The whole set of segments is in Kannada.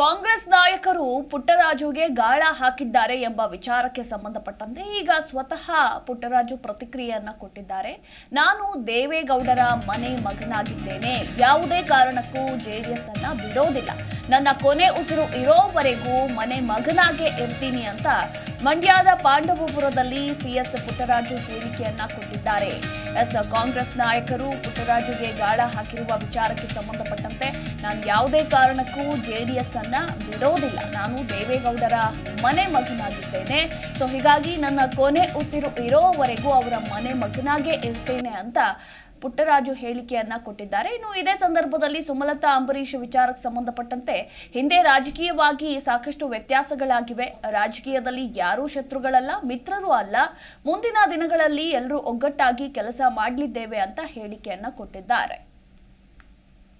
ಕಾಂಗ್ರೆಸ್ ನಾಯಕರು ಪುಟ್ಟರಾಜುಗೆ ಗಾಳ ಹಾಕಿದ್ದಾರೆ ಎಂಬ ವಿಚಾರಕ್ಕೆ ಸಂಬಂಧಪಟ್ಟಂತೆ ಈಗ ಸ್ವತಃ ಪುಟ್ಟರಾಜು ಪ್ರತಿಕ್ರಿಯೆಯನ್ನ ಕೊಟ್ಟಿದ್ದಾರೆ. ನಾನು ದೇವೇಗೌಡರ ಮನೆ ಮಗನಾಗಿದ್ದೇನೆ. ಯಾವುದೇ ಕಾರಣಕ್ಕೂ ಜೆಡಿಎಸ್ ಅನ್ನ ಬಿಡೋದಿಲ್ಲ. ನನ್ನ ಕೊನೆ ಉಸಿರು ಇರೋವರೆಗೂ ಮನೆ ಮಗನಾಗೆ ಇರ್ತೀನಿ ಅಂತ ಮಂಡ್ಯದ ಪಾಂಡವಪುರದಲ್ಲಿ ಸಿಎಸ್ ಪುಟ್ಟರಾಜು ಹೇಳಿಕೆಯನ್ನ ಕೊಟ್ಟಿದ್ದಾರೆ. ಎಸ್ ಕಾಂಗ್ರೆಸ್ ನಾಯಕರು ಪುಟ್ಟರಾಜುಗೆ ಗಾಳ ಹಾಕಿರುವ ವಿಚಾರಕ್ಕೆ ಸಂಬಂಧಪಟ್ಟಂತೆ ನಾನು ಯಾವುದೇ ಕಾರಣಕ್ಕೂ ಜೆ ಡಿ ಎಸ್ ಅನ್ನ ಬಿಡೋದಿಲ್ಲ. ನಾನು ದೇವೇಗೌಡರ ಮನೆ ಮಗನಾಗಿದ್ದೇನೆ. ಸೊ ಹೀಗಾಗಿ ನನ್ನ ಕೊನೆ ಉಸಿರು ಇರೋವರೆಗೂ ಅವರ ಮನೆ ಮಗನಾಗೆ ಇರ್ತೇನೆ ಅಂತ ಪುಟ್ಟರಾಜು ಹೇಳಿಕೆಯನ್ನ ಕೊಟ್ಟಿದ್ದಾರೆ. ಇನ್ನು ಇದೇ ಸಂದರ್ಭದಲ್ಲಿ ಸುಮಲತಾ ಅಂಬರೀಷ್ ವಿಚಾರಕ್ಕೆ ಸಂಬಂಧಪಟ್ಟಂತೆ ಹಿಂದೆ ರಾಜಕೀಯವಾಗಿ ಸಾಕಷ್ಟು ವ್ಯತ್ಯಾಸಗಳಾಗಿವೆ. ರಾಜಕೀಯದಲ್ಲಿ ಯಾರೂ ಶತ್ರುಗಳಲ್ಲ, ಮಿತ್ರರು ಅಲ್ಲ. ಮುಂದಿನ ದಿನಗಳಲ್ಲಿ ಎಲ್ಲರೂ ಒಗ್ಗಟ್ಟಾಗಿ ಕೆಲಸ ಮಾಡಲಿದ್ದೇವೆ ಅಂತ ಹೇಳಿಕೆಯನ್ನ ಕೊಟ್ಟಿದ್ದಾರೆ.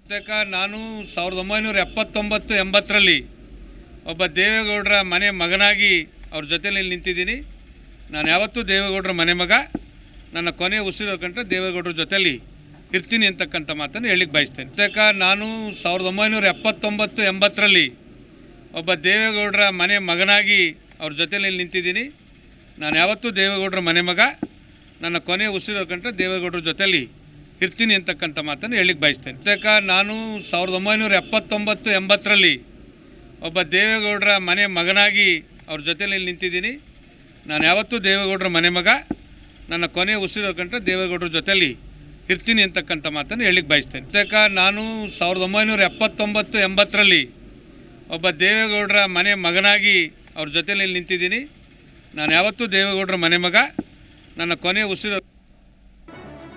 ಬಹುತೇಕ ನಾನು ಸಾವಿರದ ಒಂಬೈನೂರ ಎಪ್ಪತ್ತೊಂಬತ್ತು, ಎಂಬತ್ತರಲ್ಲಿ ಒಬ್ಬ ದೇವೇಗೌಡರ ಮನೆ ಮಗನಾಗಿ ಅವ್ರ ಜೊತೆಯಲ್ಲಿ ನಿಂತಿದ್ದೀನಿ. ನಾನು ಯಾವತ್ತೂ ದೇವೇಗೌಡರ ಮನೆ ಮಗ, ನನ್ನ ಕೊನೆ ಉಸಿರು ಕಂಡ್ರೆ ದೇವೇಗೌಡರ ಜೊತೆಯಲ್ಲಿ ಇರ್ತೀನಿ ಅಂತಕ್ಕಂಥ ಮಾತನ್ನು ಹೇಳಿಕ್ಕೆ ಬಯಸ್ತೇನೆ. ಪ್ರತ್ಯೇಕ ನಾನು ಸಾವಿರದ ಒಂಬೈನೂರ ಎಪ್ಪತ್ತೊಂಬತ್ತು, ಎಂಬತ್ತರಲ್ಲಿ ಒಬ್ಬ ದೇವೇಗೌಡರ ಮನೆ ಮಗನಾಗಿ ಅವ್ರ ಜೊತೆಯಲ್ಲಿ ನಿಂತಿದ್ದೀನಿ. ನಾನು ಯಾವತ್ತೂ ದೇವೇಗೌಡರ ಮನೆ ಮಗ, ನನ್ನ ಕೊನೆ ಉಸಿರು ಕಂಡ್ರೆ ದೇವೇಗೌಡರ ಜೊತೆಯಲ್ಲಿ ಇರ್ತೀನಿ ಅಂತಕ್ಕಂಥ ಮಾತನ್ನು ಹೇಳಿಕ್ಕೆ ಬಯಸ್ತೇನೆ. ಬಹುತೇಕ ನಾನು ಸಾವಿರದ ಒಂಬೈನೂರ ಎಪ್ಪತ್ತೊಂಬತ್ತು, ಎಂಬತ್ತರಲ್ಲಿ ಒಬ್ಬ ದೇವೇಗೌಡರ ಮನೆ ಮಗನಾಗಿ ಅವ್ರ ಜೊತೆಯಲ್ಲಿ ನಿಂತಿದ್ದೀನಿ. ನಾನು ಯಾವತ್ತೂ ದೇವೇಗೌಡರ ಮನೆ ಮಗ, ನನ್ನ ಕೊನೆ ಉಸಿರು ಕಂಡ್ರೆ ದೇವೇಗೌಡರ ಜೊತೆಯಲ್ಲಿ ಇರ್ತೀನಿ ಅಂತಕ್ಕಂಥ ಮಾತನ್ನು ಹೇಳಿಕ್ಕೆ ಬಯಸ್ತೇನೆ. ಬಹುತೇಕ ನಾನು ಸಾವಿರದ ಒಂಬೈನೂರ ಎಪ್ಪತ್ತೊಂಬತ್ತು, ಎಂಬತ್ತರಲ್ಲಿ ಒಬ್ಬ ದೇವೇಗೌಡರ ಮನೆ ಮಗನಾಗಿ ಅವ್ರ ಜೊತೆಯಲ್ಲಿ ನಿಂತಿದ್ದೀನಿ. ನಾನು ಯಾವತ್ತೂ ದೇವೇಗೌಡರ ಮನೆ ಮಗ, ನನ್ನ ಕೊನೆ ಉಸಿರು